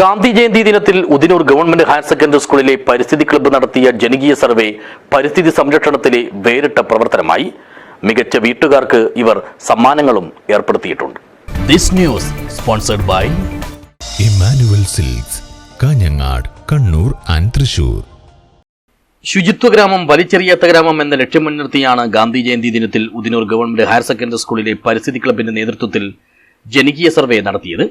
ഗാന്ധി ജയന്തി ദിനത്തിൽ Udinur government higher secondary സ്കൂളിലെ പരിസ്ഥിതി ക്ലബ്ബ് നടത്തിയ ജനകീയ സർവേ പരിസ്ഥിതി സംരക്ഷണത്തിലെ വേറിട്ട പ്രവർത്തനമായി. മികച്ച വീട്ടുകാർക്ക് ഇവർ സമ്മാനങ്ങളും ഏർപ്പെടുത്തിയിട്ടുണ്ട്. This news sponsored by Emmanuel Silks Kanhangad Kannur and Thrissur. ശുചിത്വ ഗ്രാമം വലിച്ചെറിയാത്ത ഗ്രാമം എന്ന ലക്ഷ്യം മുൻനിർത്തിയാണ് ഗാന്ധി ജയന്തി ദിനത്തിൽ ഉദിനൂർ ഗവൺമെന്റ് ഹയർ സെക്കൻഡറി സ്കൂളിലെ പരിസ്ഥിതി ക്ലബിന്റെ നേതൃത്വത്തിൽ ജനകീയ സർവേ നടത്തിയത്.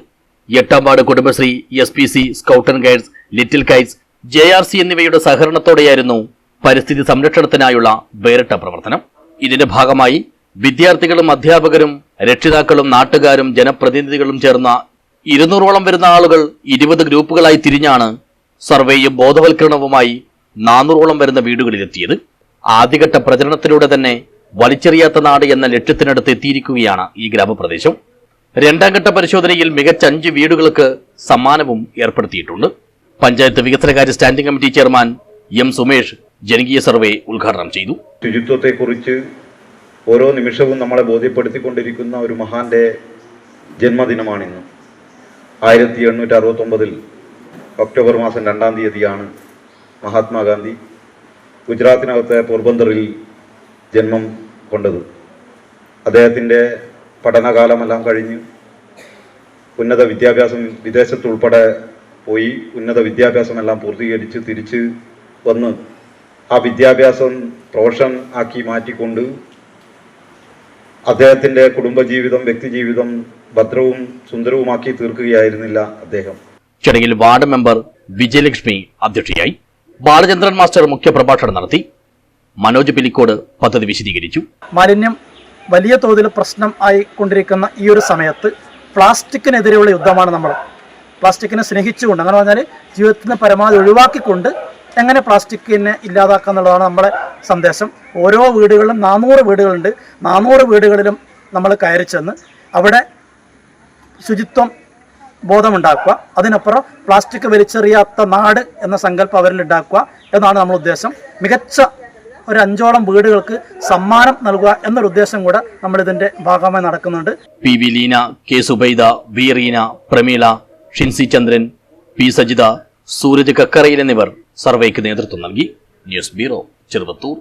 Ettampad Kudumbashree S P C scout and guides little kites J R C എന്നിവയുടെ സഹകരണത്തോടെയായിരുന്നു പരിസ്ഥിതി സംരക്ഷണത്തിനായുള്ള വേറിട്ട പ്രവർത്തനം. ഇതിന്റെ ഭാഗമായി വിദ്യാർത്ഥികളും അധ്യാപകരും രക്ഷിതാക്കളും നാട്ടുകാരും ജനപ്രതിനിധികളും ചേർന്ന ഇരുന്നൂറോളം വരുന്ന ആളുകൾ ഇരുപത് ഗ്രൂപ്പുകളായി തിരിഞ്ഞാണ് സർവേയും ബോധവൽക്കരണവുമായി നാനൂറോളം വരുന്ന വീടുകളിലെത്തിയത്. ആദ്യഘട്ട പ്രചരണത്തിലൂടെ തന്നെ വലിച്ചെറിയാത്ത നാട് എന്ന ലക്ഷ്യത്തിനടുത്ത് എത്തിയിരിക്കുകയാണ് ഈ ഗ്രാമപ്രദേശം. രണ്ടാം ഘട്ട പരിശോധനയിൽ മികച്ച അഞ്ച് വീടുകൾക്ക് സമ്മാനവും ഏർപ്പെടുത്തിയിട്ടുണ്ട്. പഞ്ചായത്ത് വികസനകാര്യ standing committee chairman M Sumesh ജനകീയ സർവേ ഉദ്ഘാടനം ചെയ്തു. ശുചിത്വത്തെക്കുറിച്ച് ഓരോ നിമിഷവും നമ്മളെ ബോധ്യപ്പെടുത്തിക്കൊണ്ടിരിക്കുന്ന ഒരു മഹാന്റെ ജന്മദിനമാണിന്ന്. ആയിരത്തി എണ്ണൂറ്റി അറുപത്തൊമ്പതിൽ ഒക്ടോബർ മാസം രണ്ടാം തീയതിയാണ് മഹാത്മാഗാന്ധി ഗുജറാത്തിനകത്തെ പോർബന്തറിൽ ജന്മം കൊണ്ടത്. അദ്ദേഹത്തിന്റെ പഠനകാലമെല്ലാം കഴിഞ്ഞ് ഉന്നത വിദ്യാഭ്യാസം വിദേശത്തുൾപ്പെടെ പോയി ഉന്നത വിദ്യാഭ്യാസമെല്ലാം പൂർത്തീകരിച്ച് തിരിച്ച് വന്ന് ആ വിദ്യാഭ്യാസം പ്രൊഫഷൻ ആക്കി മാറ്റിക്കൊണ്ട് അദ്ദേഹത്തിന്റെ കുടുംബജീവിതം വ്യക്തിജീവിതം ഭദ്രവും സുന്ദരവുമാക്കി തീർക്കുകയായിരുന്നില്ല അദ്ദേഹം. ചടങ്ങിൽ വാർഡ് മെമ്പർ വിജയലക്ഷ്മി അധ്യക്ഷയായി ബാലചന്ദ്രൻ മാസ്റ്റർ മുഖ്യപ്രഭാഷണം നടത്തി മനോജ് പിലിക്കോട് പദ്ധതി വിശദീകരിച്ചു. മാലിന്യം വലിയ തോതിൽ പ്രശ്നം ആയിക്കൊണ്ടിരിക്കുന്ന ഈ ഒരു സമയത്ത് പ്ലാസ്റ്റിക്കിനെതിരെയുള്ള യുദ്ധമാണ് നമ്മൾ. പ്ലാസ്റ്റിക്കിനെ സ്നേഹിച്ചുകൊണ്ട് അങ്ങനെ പറഞ്ഞാൽ ജീവിതത്തിൽ നിന്ന് പരമാവധി ഒഴിവാക്കിക്കൊണ്ട് എങ്ങനെ പ്ലാസ്റ്റിക്കിനെ ഇല്ലാതാക്കുക എന്നുള്ളതാണ് നമ്മുടെ സന്ദേശം. ഓരോ വീടുകളിലും നാനൂറ് വീടുകളുണ്ട്. നാനൂറ് വീടുകളിലും നമ്മൾ കയറി ചെന്ന് അവിടെ ശുചിത്വം ബോധമുണ്ടാക്കുക. അതിനപ്പുറം പ്ലാസ്റ്റിക് വലിച്ചെറിയാത്ത നാട് എന്ന സങ്കല്പം അവരിൽ ഉണ്ടാക്കുക എന്നാണ് നമ്മുടെ ഉദ്ദേശം. മികച്ച ഒരു അഞ്ചോളം വീടുകൾക്ക് സമ്മാനം നൽകുക എന്നൊരു ഉദ്ദേശം കൂടെ നമ്മൾ ഇതിന്റെ ഭാഗമായി നടക്കുന്നുണ്ട്. P V Leena K Subaida V Reena Prameela Shincy Chandran P Sajitha Sooraj കക്കറയിൽ എന്നിവർ സർവേക്ക് നേതൃത്വം നൽകി. News bureau Cheruvathur.